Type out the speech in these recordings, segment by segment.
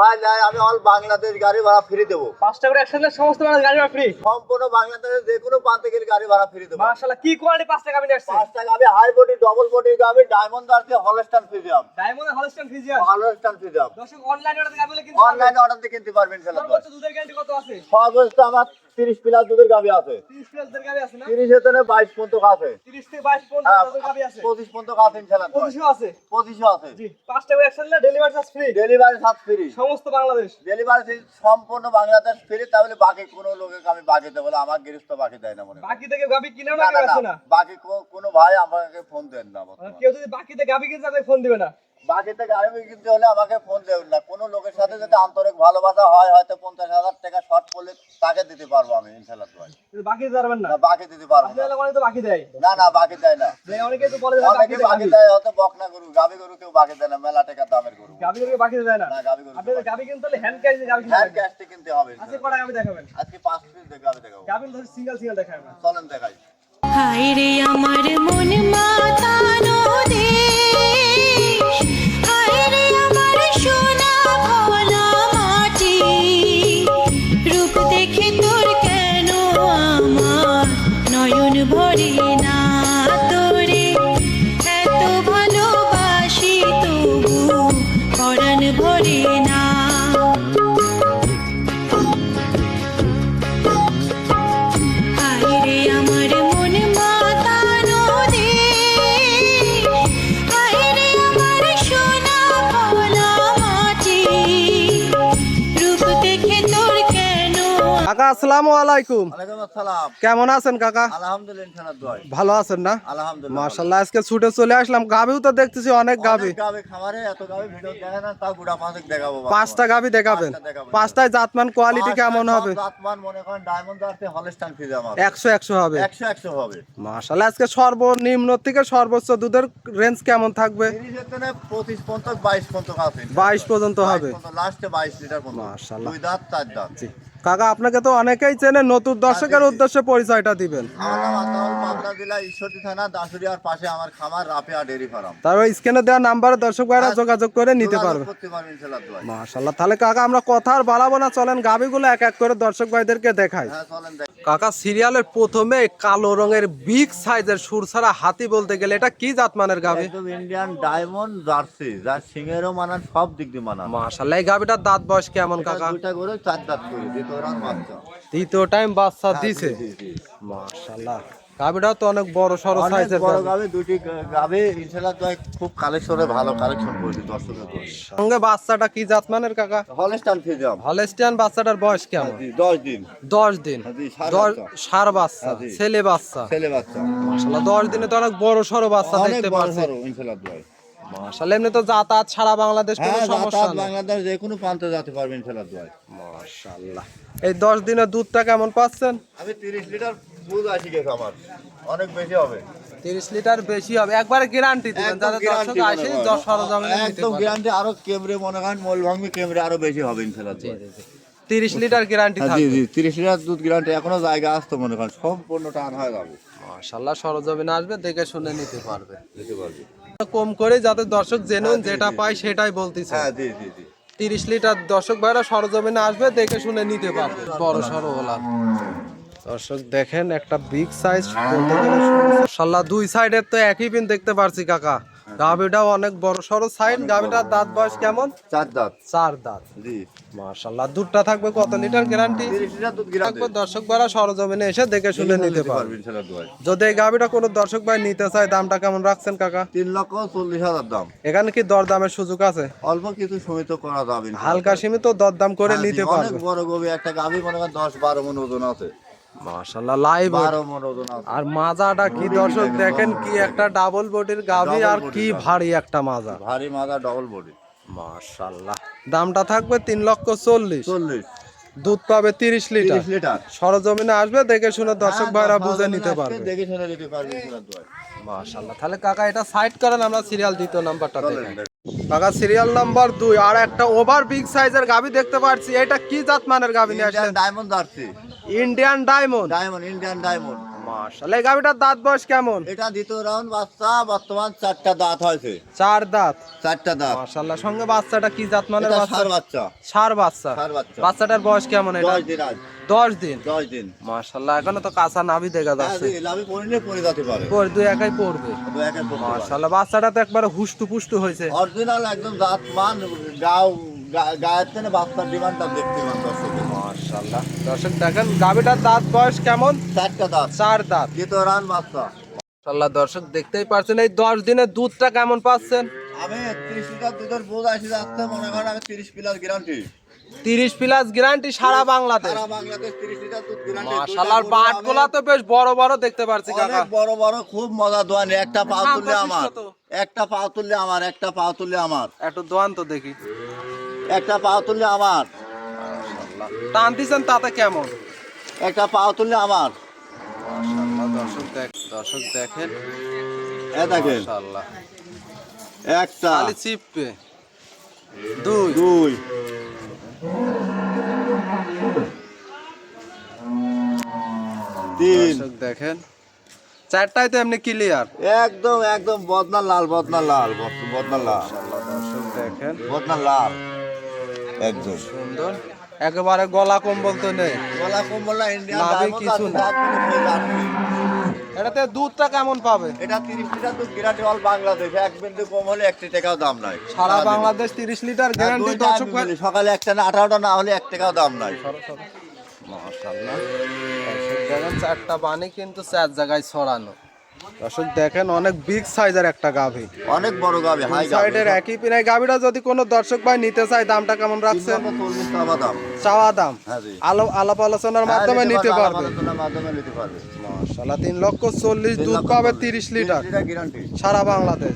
ভাই যায় আমি অল বাংলাদেশ গাড়ি ভাড়া ফ্রি দেবো। পাঁচটা করে একসাথে সমস্ত গাড়ি ফ্রি সম্পূর্ণ বাংলাদেশের যে কোনো প্রান্তে গেলে গাড়ি ভাড়া ফ্রি দেবো। মাশাআল্লাহ কি কোয়ালিটি পাঁচটা গাবি নিয়ে পাঁচটা গাড়ি হাই বডি ডবল বডি গাড়ি ডায়মন্ড আর Holstein Friesian diamond Holstein Friesian Holstein Friesian দর্শক অনলাইনে অর্ডার গাবি কিন্তু অনলাইন অর্ডার কিনতে পারবেন সর্বোচ্চ দুধের গ্যারান্টি কত আছে? সর্বোচ্চ আমার তিরিশ প্লাস দুধের গাভি আছে। 30 প্লাস দুধের গাবি আছে তিরিশ বাইশ পর্যন্ত আছে। 30 থেকে 22 পর্যন্ত হ্যাঁ, আছে। পঁচিশ পর্যন্ত আছে ইনশাল্লাহ 25 আছে? পঁচিশও আছে। করে একসাথে ডেলিভারি চার্জ ফ্রি ডেলিভারি সাত ফ্রি সমস্ত বাংলাদেশ। ডেলিভারি সম্পূর্ণ বাংলাদেশ ফ্রি তাহলে বাকি কোনো লোকে আমি বাকি দেবো আমার গৃহস্থ বাকি দেয় না মনে বাকি থেকে গাবি কিনেও না বাকি কোনো ভাই আমাকে ফোন দেন না আর কেউ যদি বাকিতে গাবি কিনতে ফোন দিবে না। বাকিতে গাড়ি কিনতে হলে আমাকে ফোন দেবেন না। কোনো লোকের সাথে যদি আন্তরিক ভালোবাসা হয় হয়তো পঞ্চাশ হাজার টাকা শর্ট করলে তাকে দিতে পারব আমি ইনশাল্লাহ ভাই। বাকি দিতে পারবেন না? না বাকি দিতে পারব তো বাকি দেয়। না না বাকি দেয় না। অনেকে তো বলে বাকি অনেকে বাকি দেয় হয়তো বকনা গরু গাবি গরু কেউ বাকি দেয় না মেলা টাকা দামের গরু। গাবি করে বাকি দেয় না? না গাবি গরু আপনি গাবি কিনতে হলে হ্যান্ড ক্যাশ গাবি কিনতে হ্যাঁ হবে কিনতে হবে আজকে কটা গাবি দেখাবেন? আজকে পাঁচ পিস গাবি দেখাবো। গাবি ধরে সিঙ্গেল সিঙ্গেল দেখাবেন। চলেন দেখাই। হায় রে আমার আসসালামু আলাইকুম। কেমন আছেন কাকা? আলহামদুলিল্লাহ ভালো আছেন না? আলহামদুলিল্লাহ মাশাল্লাহ আজকে ছুটে চলে আসলাম। গাবিও তো দেখতেছি অনেক গাবি খামারে এত গাবে ভিডিও দেখে না তা গুড়া পাঁচেক দেখাবো পাঁচটা গাবি দেখাবেন। পাঁচটায় জাতমান কোয়ালিটি কেমন হবে? জাতমান মনে করেন ডায়মন্ড হলস্টাইন আজকে সর্বনিম্ন থেকে সর্বোচ্চ দুধের রেঞ্জ কেমন থাকবে? পর্যন্ত বাইশ পর্যন্ত আছে। বাইশ পর্যন্ত হবে। লাস্টে বাইশ লিটার পর্যন্ত। মাশাআল্লাহ। দুই দাঁত চার দাঁত। কাকা আপনাকে তো অনেকেই চেনে নতুন দর্শকের উদ্দেশ্যে পরিচয়টা দিবেন। আমার নাম আতাউল মালদা জেলা ঈশ্বরদী থানা দাসুরিয়ার পাশে আমার খামার রাফিয়া ডেরি ফার্ম। তার স্ক্রিনে দেওয়া নাম্বারে দর্শক ভাইরা যোগাযোগ করে নিতে পারবে। করতে পারবেন ইনশাল্লাহ দোয়াই মাশাল্লাহ তাহলে কাকা আমরা কথা আর বাড়াবো না চলেন গাবিগুলো এক এক করে দর্শক ভাইদেরকে দেখাই। হ্যাঁ চলেন দেখ। কাকা সিরিয়ালের প্রথমে কালো রঙের বিগ সাইজের সুরসারা হাতি বলতে গেলে এটা কি জাতমানের গাবি? একদম ইন্ডিয়ান ডায়মন্ড জার্সি যার সিংহেরও মানান সব দিক দিয়ে মানান। মাশাল্লাহ এই গাবিটার দাঁত বয়স কেমন এটা কাকা? দুইটা করে চার দাঁত করে দ্বিতীয় টাইম বাচ্চা হ্যাঁ, দিছে। জি। গাবিটাও তো অনেক বড় সড়ো সাইজের বড় গাবি দুটি গাবে ইনশাল্লাহ তো খুব কালেকশনে ভালো কালেকশন করেছি দর্শকের সঙ্গে বাচ্চাটা কি জাতমানের কাকা? হলস্টান ফিজাম হলেস্টিয়ান বাচ্চাটার বয়স কেমন? জি দশ দিন। দশ দিন। বাচ্চা। সার বাচ্চা হ্যাঁ, ছেলে বাচ্চা। ছেলে বাচ্চা। মাশাল্লাহ দশ দিনে তো অনেক বড় সড়ো বাচ্চা দেখতে পাচ্ছি। সড়ো মাশাল্লাহ এমনি তো যাতায়াত সারা বাংলাদেশ কোনো হ্যাঁ সমস্যা যাতায়াত বাংলাদেশ যে কোনো প্রান্তে যেতে মাশাল্লাহ এই দশ দিনের দুধটা কেমন পাচ্ছেন? আমি তিরিশ লিটার দুধ আসি গেছে আমার। অনেক বেশি হবে। তিরিশ লিটার বেশি হবে। একবারে গ্যারান্টি দিবেন যাতে দর্শক আসে করেন। দশ সরজমিনে নিতে একদম গ্যারান্টি আরও কেমরে মনে করেন মোল ভাঙবে কেমরে আরও বেশি হবে ইনশাল্লাহ দোয়াই। তিরিশ লিটার গ্যারান্টি হ্যাঁ, জি জি তিরিশ লিটার দুধ গ্যারান্টি এখনও জায়গা আসতো মনে করেন সম্পূর্ণ টান হয়ে যাবে। মাশাল্লাহ সরজমিনে আসবে দেখে শুনে নিতে পারবে। দিতে পারবে। কম করে যাতে দর্শক জেনুন যেটা পায় সেটাই বলতেছে। হ্যাঁ জি জি জি। তিরিশ লিটার দর্শক ভাইরা সরজমিনে আসবে দেখে শুনে নিতে পারবে। বড় সড়ো ওলা দর্শক দেখেন একটা বিগ সাইজ সাল্লা দুই সাইডের তো একই পিন দেখতে পারছি কাকা। অনেক বড় সড়ো সাইড গাভিটার দাঁত বয়স কেমন? চার দাঁত। চার দাঁত। জি। দুধটা থাকবে কত লিটার গ্যারান্টি? তিরিশ লিটার দুধ গ্যারান্টি। থাকবে দর্শক ভাইরা সরজমিনে এসে দেখে শুনে নিতে পারবে। যদি এই গাভিটা কোনো দর্শক ভাই নিতে চায় দামটা কেমন রাখছেন কাকা? তিন লক্ষ চল্লিশ হাজার দাম। এখানে কি দরদামের সুযোগ আছে? অল্প কিছু সীমিত করা যাবে। হালকা সীমিত দরদাম করে হ্যাঁ, নিতে অনেক পারবে। বড় গবি একটা গাভি মনে করেন দশ বারো মন ওজন আছে। লাইভ আর মাজাটা কি দর্শক দেখেন কি একটা ডাবল বডির গাভি আর কি ভারী একটা মাজা। ভারী মাদা ডবল বডি দামটা থাকবে তিন লক্ষ চল্লিশ। চল্লিশ। দুধ পাবে তিরিশ লিটার। সরজমিনে আসবে দেখে শুনে দর্শক হ্যাঁ, ভাইরা বুঝে নিতে পারবে। দেখে শুনে নিতে পারবে তাহলে কাকা এটা সাইড করেন আমরা সিরিয়াল দ্বিতীয় নাম্বারটা দেখেন। কাকা সিরিয়াল নাম্বার দুই। আর একটা ওভার বিগ সাইজের গাবি দেখতে পাচ্ছি। এটা কি জাত মানের গাবি নিয়ে আসছেন diamond jersey Indian diamond diamond Indian diamond মাশাআল্লাহ এই গাবিটার দাঁত বয়স কেমন? এটা দ্বিতীয় রাউন্ড বাচ্চা বর্তমান চারটা দাঁত হয়েছে। চার দাঁত? চারটা দাঁত। মাশাআল্লাহ সঙ্গে বাচ্চাটা কি জাত মানের বাচ্চা? ষাঁড় বাচ্চা। সার বাচ্চা। বাচ্চাটার বয়স কেমন এটা? দশ দিন আজ। দশ দিন? দশ দিন। মাশাআল্লাহ এখনও তো কাঁচা নাভি দেখা হ্যাঁ, যাচ্ছে। লাভে পড়লে পড়ে যেতে পারে। পর দুই একাই পড়বে দু একে পড়তে পারে। মাশাআল্লাহ বাচ্চাটা তো একবারে হুষ্টু পুষ্টু হয়েছে। অরিজিনাল একদম দাঁত মান গাও গায়ের থেকে বাচ্চার ডিমান্ডটা দেখতে দর্শকের মাশাআল্লাহ। দর্শক দেখেন গাবিটার দাঁত বয়স কেমন? চারটা দাঁত। চার দাঁত। দ্বিতীয় রান বাচ্চা মাশাআল্লাহ দর্শক দেখতেই পাচ্ছেন এই দশ দিনের দুধটা কেমন পাচ্ছেন? আমি তিরিশ লিটার দুধের বোধ আসি যাচ্ছে মনে করেন আমি তিরিশ প্লাস গ্যারান্টি তিরিশ প্লাস গ্যারান্টি সারা বাংলাদেশ। সারা বাংলাদেশ তিরিশ লিটার দুধ গ্যারান্টি মাশাআল্লাহ বাট তো বেশ বড় বড় দেখতে পাচ্ছি কাকা। অনেক বড় বড় খুব মজা দোয়ানি। একটা পা তুললে আমার। একটা পা তুললে আমার একটা পা তুললে আমার। একটু দোয়ান তো দেখি। একটা পা তুললে আমার। টান দিছেন তাতে কেমন? একটা পা তুললে আমার মাশাআল্লাহ দর্শক দেখ দর্শক দেখেন। এ দেখেন। মাশাআল্লাহ। একটা। খালি চিপবে দুই। দুই। তিন। দর্শক দেখেন। চারটাই তো এমনি ক্লিয়ার একদম একদম বদনা লাল বদনা লাল বদ- বদনা লাল। দর্শক দেখেন। বদনা লাল। একদম। সুন্দর। একেবারে গলা কম্বল তো নেই। গলা কম্বল নাভি ডায়মন্ড কিছু না। এটাতে দুধটা কেমন পাবে? এটা তিরিশ লিটার দুধ গ্যারান্টি অল বাংলাদেশ এক বিন্দু কম হলে একটি টাকাও দাম নাই। সারা বাংলাদেশ তিরিশ লিটার গ্যারান্টি দর্শক সকালে একটা না আঠারোটা না হলে এক টাকাও দাম নাই। দেখেন চারটা বানি কিন্তু চার জায়গায় ছড়ানো। দর্শক দেখেন অনেক বিগ সাইজের একটা গাভী। অনেক বড় গাবে হাই সাইডের একই পিনাই গাভীটা যদি কোনো দর্শক ভাই নিতে চায় দামটা কেমন রাখছেন? চাওয়া দাম। হ্যাঁ আলো আলাপ আলোচনার মাধ্যমে হ্যাঁ, নিতে পারবে। আলোচনার মাধ্যমে নিতে পারবে। মাশাআল্লাহ তিন লক্ষ চল্লিশ দুধ পাবে তিরিশ লিটার। সারা বাংলাদেশ।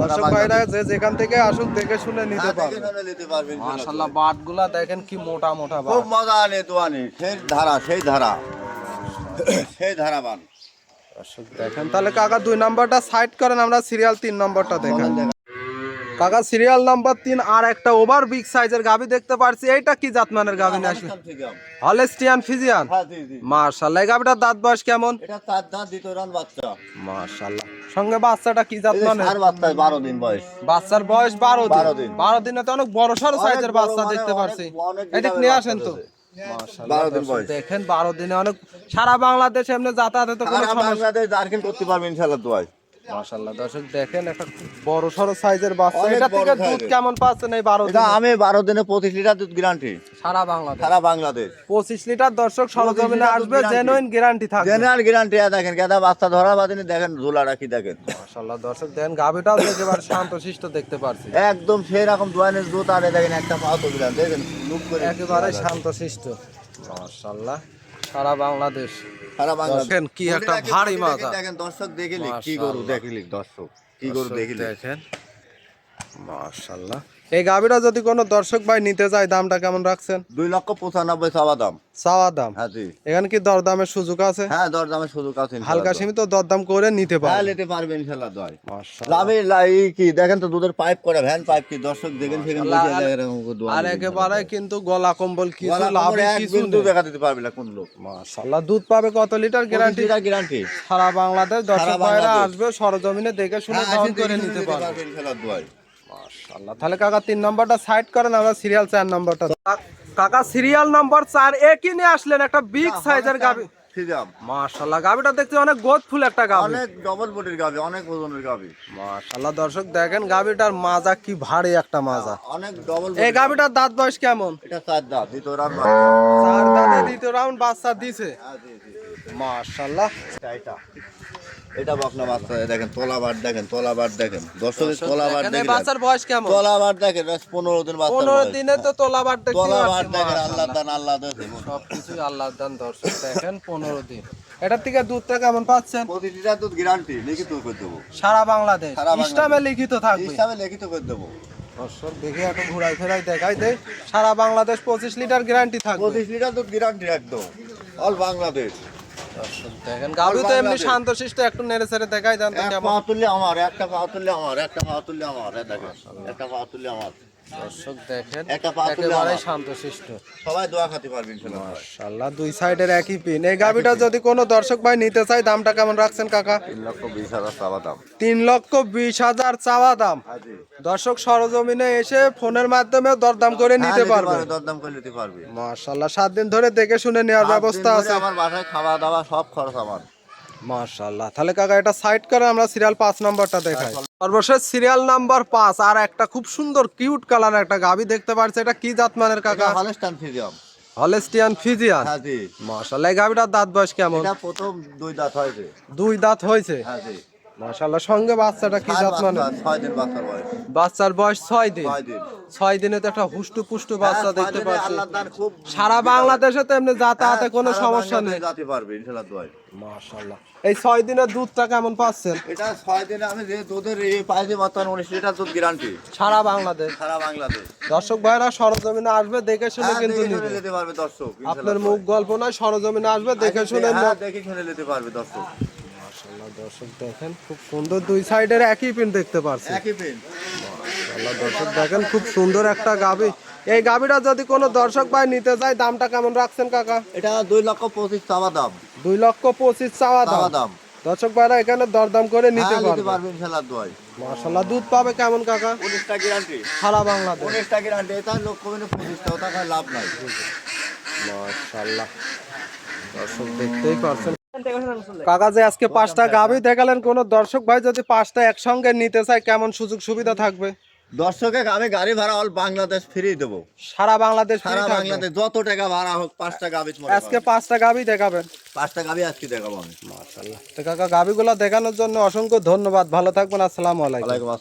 দর্শক ভাইরা যে যেখান থেকে আসুক দেখে শুনে নিতে হ্যাঁ, পারবে। মাশাআল্লাহ বাটগুলা দেখেন কি মোটা মোটা খুব মজা আনে দোয়ানি সেই ধারা সেই ধারা। সেই ধারাবান। দর্শক দেখেন। তাহলে কাকা দুই নাম্বারটা সাইড করেন আমরা সিরিয়াল তিন নম্বরটা দেখেন কাকা সিরিয়াল নাম্বার তিন আর একটা ওভার বিগ সাইজের দেখতে পারছি। এইটা কি জাতমানের না হলেস্টিয়ান ফিজিয়ান মার্শাল্লাহ এই গাভিটার দাঁত বয়স কেমন? মার্শাল্লাহ। সঙ্গে বাচ্চাটা কি জাতমানের? বারো দিন বয়স। বাচ্চার বয়স বারো দিন। বারো দিনে। তো অনেক বড় সড়ো সাইজের বাচ্চা মানে দেখতে পারছি। এদিক নিয়ে আসেন তো? বয়স। দেখেন বারো দিনে অনেক সারা বাংলাদেশ এমনি যাতায়াতে তো বাংলাদেশ জার্কিন করতে পারবে ইনশাল্লাহ দোয়াই মাশাআল্লাহ দর্শক দেখেন একটা বড় সড়ো সাইজের বাচ্চা। এটা থেকে দুধ কেমন পাচ্ছেন এই বারো এটা দিনে? আমি বারো দিনে পঁচিশ লিটার দুধ গ্যারান্টি সারা বাংলাদেশ। সারা বাংলাদেশ। পঁচিশ লিটার দর্শক সরজমিনে আসবে জেনুইন গ্যারান্টি থাকবে। জেনারেল গ্যারান্টি দেখেন গেদা বাচ্চা ধরা বাদিনে দেখেন ঝোলা রাখি দেখেন। মাশাআল্লাহ দর্শক দেখেন গাভিটাও একেবারে শান্তশিষ্ট দেখতে পারছি একদম সেই রকম দোয়ানের দুধ আর দেখেন একটা পাও তো দেখেন লুক করে একেবারে শান্তশিষ্ট মাশাআল্লাহ। সারা বাংলাদেশ। সারা বাংলাদেশ। দেখেন কি একটা ভারী মাছ। দেখেন দর্শক দেখিলি কি গরু দেখিলি দর্শক কি গরু দেখিলি দেখেন। মাশাআল্লাহ। এই গাভীটা যদি কোনো দর্শক ভাই নিতে যায় দামটা কেমন রাখছেন? দুই লক্ষ পঁচানব্বই চাওয়া দাম। চাওয়া দাম? হ্যাঁ জি। এখানে কি দরদামের সুযোগ আছে? হ্যাঁ দর দামের সুযোগ আছে হালকা দর। সীমিত দরদাম করে নিতে হ্যাঁ নিতে পারবে দয়। মাশাআল্লাহ। লাভে লাই কি? দেখেন তো দুধের পাইপ করে ভ্যান পাইপ কি? দর্শক দেখেন সেখানে আর- দোয়া। একেবারে কিন্তু গলা কম্বল কিছু লাভ কিছু নেই। দেখা দিতে পারবে না কোন লোক। মাশাআল্লাহ। দুধ পাবে কত লিটার গ্যারান্টি গ্যারান্টি সারা বাংলাদেশ দর্শক ভাইরা আসবে সরজমিনে দেখে শুনে হ্যাঁ, আসে করে নিতে পারবে। পারবে ইনশাল্লাহ দোয়াই মাশাআল্লাহ তাহলে কাকা তিন নম্বরটা সাইড করেন আমরা সিরিয়াল চার নম্বরটা কাকা সিরিয়াল নম্বর চার একই নিয়ে আসলেন একটা বিগ সাইজের গাবি সিজাম মাশাআল্লাহ গাবিটা দেখতে অনেক গোদ ফুল একটা গাবি অনেক ডবল বডির গাবি অনেক ওজনের গাবি মাশাআল্লাহ দর্শক দেখেন গাবিটার মাজা কি ভারী একটা মাজা। অনেক ডবল এই গাবিটার দাঁত বয়স কেমন? এটা চার দাঁত দ্বিতীয় রান চার দাঁতে দ্বিতীয় রাউন্ড বাচ্চা দিছে। হ্যাঁ, মাশাআল্লাহ। এটা এটা এটা বকনা বাচ্চা দেখেন তলাবার দেখেন তলাবার দেখেন। দর্শকের তলাবার দেখেন বাচ্চার বয়স কেমন? তলাবার দেখেন ব্যাস পনেরো দিন বাচ্চা পনেরো দিনে তো তোলাবার দেখতে তলাবার দেখেন আল্লাহ দান আল্লাহ দেখেন সবকিছুই আল্লাহ দান দর্শক দেখেন পনেরো দিন। এটার থেকে দুধটা কেমন পাচ্ছেন? প্রতি লিটার দুধ গ্যারান্টি লিখিত করে দেবো। সারা বাংলাদেশ ইসলামে লিখিত থাকবে। লিখিত করে দেবো। দর্শক দেখে একটু ঘুরাই ফেরাই দেখাই দেয় সারা বাংলাদেশ পঁচিশ লিটার গ্যারান্টি থাকবে। পঁচিশ লিটার দুধ গ্যারান্টি একদম। অল বাংলাদেশ দর্শক দেখেন গাভি তো এমনি শান্তশিষ্ট একটু নেড়ে দেখাই দেন তো কেমন। পা তুললে আমার একটা পা তুললে আমার একটা পা তুললে আমার দেখেন একটা পা তুললে আমার। দর্শক দেখেন একেবারে। শান্তশিষ্ট। সবাই দোয়া খাতে মাশাআল্লাহ দুই সাইডের একই পিন এই গাবিটা যদি কোনো দর্শক ভাই নিতে চায় দামটা কেমন রাখছেন কাকা? তিন লক্ষ বিশ হাজার চাওয়া দাম। তিন লক্ষ বিশ হাজার চাওয়া দাম। দর্শক সরজমিনে এসে ফোনের মাধ্যমে দরদাম করে নিতে হ্যাঁ, পারবে। দরদাম করে নিতে পারবে। মাশাআল্লাহ সাত দিন ধরে দেখে শুনে নেওয়ার ব্যবস্থা আছে। আমার বাসায় খাওয়া দাওয়া সব খরচ আমার। মাশাআল্লাহ। তাহলে কাকা এটা সাইড করে আমরা সিরিয়াল পাঁচ নাম্বারটা দেখাই। হ্যাঁ, সর্বশেষ সিরিয়াল নাম্বার পাঁচ আর একটা খুব সুন্দর কিউট কালার একটা গাবি দেখতে পাচ্ছি এটা কি জাত মানের কাকা? হলস্টান ফিজিয়াম হলেস্টিয়ান ফিজিয়ান হাজি মাশাআল্লাহ এই গাবিটার দাঁত বয়স কেমন? এটা প্রথম দুই দাঁত হয়েছে। দুই দাঁত হয়েছে? হাজি মাশাআল্লাহ সঙ্গে বাচ্চাটা কি জাত মানে? ছয় দিন বাচ্চার বয়স। বাচ্চার বয়স ছয় দিন। ছয় দিন। ছয় দিনে তো একটা হুষ্টু পুষ্টু বাচ্চা হ্যাঁ, দেখতে পাচ্ছি। সারা বাংলাদেশে তো এমনি যাতায়াতে হ্যাঁ, কোনো সমস্যা নেই। যাতে পারবে ইনশাল্লাহ দোয়াই মাশাআল্লাহ। এই ছয় দিনের দুধটা কেমন পাচ্ছেন? এটা ছয় দিনে আমি যে দুধের এই পাইছি বর্তমান উনিশ লিটার দুধ গ্যারান্টি সারা বাংলাদেশ। সারা বাংলাদেশ। দর্শক ভাইরা সরজমিনে আসবে দেখে শুনে হ্যাঁ, কিন্তু শুনে নিতে পারবে দর্শক আপনার মুখ গল্প নয় সরজমিনে আসবে দেখে শুনে হ্যাঁ, দেখে শুনে নিতে পারবে দর্শক। দর্শক দেখেন খুব সুন্দর দুই সাইডের একই পিন দেখতে পারছি। একই পিন দর্শক দেখেন খুব সুন্দর একটা গাবি। এই গাবিটা যদি কোনো দর্শক ভাই নিতে চায় দামটা কেমন রাখছেন কাকা? এটা দুই লক্ষ পঁচিশ চাওয়া দাম। দুই লক্ষ পঁচিশ চাওয়া দাম। দর্শক ভাইরা এখানে দরদাম করে নিতে হ্যাঁ, নিতে পারবে। পারবে ইনশাল্লাহ দোয়াই। মাশাআল্লাহ দুধ পাবে কেমন কাকা? উনিশটা গ্যারান্টি সারা বাংলাদেশ। উনিশটা গ্যারান্টি এটা লোক কমিনে পঁচিশটা ওটা খায় লাভ নাই। মাশাআল্লাহ। দর্শক দেখতেই পারছেন কাকা যে আজকে পাঁচটা গাবি দেখালেন কোন দর্শক ভাই যদি পাঁচটা একসঙ্গে নিতে চায় কেমন সুযোগ সুবিধা থাকবে? দর্শকে আমি গাড়ি ভাড়া অল বাংলাদেশ ফ্রি দেবো। সারা বাংলাদেশ সারা বাংলাদেশ যত টাকা ভাড়া হোক পাঁচটা গাবি আজকে পাঁচটা গাবি দেখাবেন। পাঁচটা গাবি আজকে দেখাবো আমি। মাশাআল্লাহ। তো কাকা গাবিগুলো দেখানোর জন্য অসংখ্য ধন্যবাদ। ভালো থাকবেন আসসালামু আলাইকুম। আসসালাম।